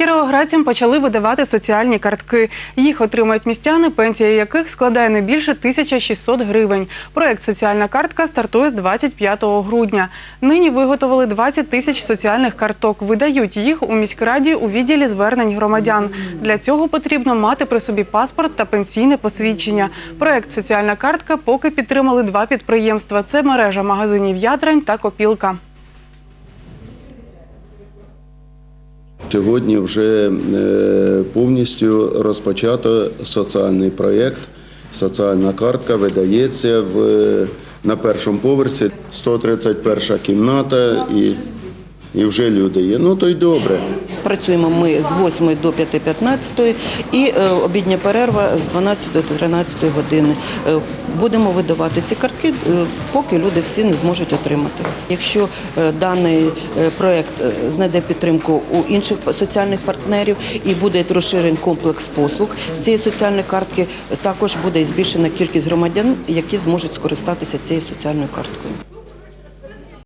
Кіровоградцям почали видавати соціальні картки. Їх отримають містяни, пенсія яких складає не більше 1600 гривень. Проект Соціальна картка стартує з 25 грудня. Нині виготовили 20 тисяч соціальних карток. Видають їх у міськраді у відділі звернень громадян. Для цього потрібно мати при собі паспорт та пенсійне посвідчення. Проект Соціальна картка поки підтримали два підприємства. Це мережа магазинів Ятрань та Копілка. Сьогодні вже е, повністю розпочато соціальний проєкт. Соціальна картка видається в, на першому поверсі 131 кімната і, і вже люди є. Ну то й добре. Працюємо ми з 8 до 5.15 і е, обідня перерва з 12 до 13 години. Е, Будемо видавати ці картки, е, поки люди всі не зможуть отримати. Якщо даний проект е, знайде підтримку у інших соціальних партнерів і буде розширений комплекс послуг цієї соціальної картки, також буде збільшена кількість громадян, які зможуть скористатися цією соціальною карткою.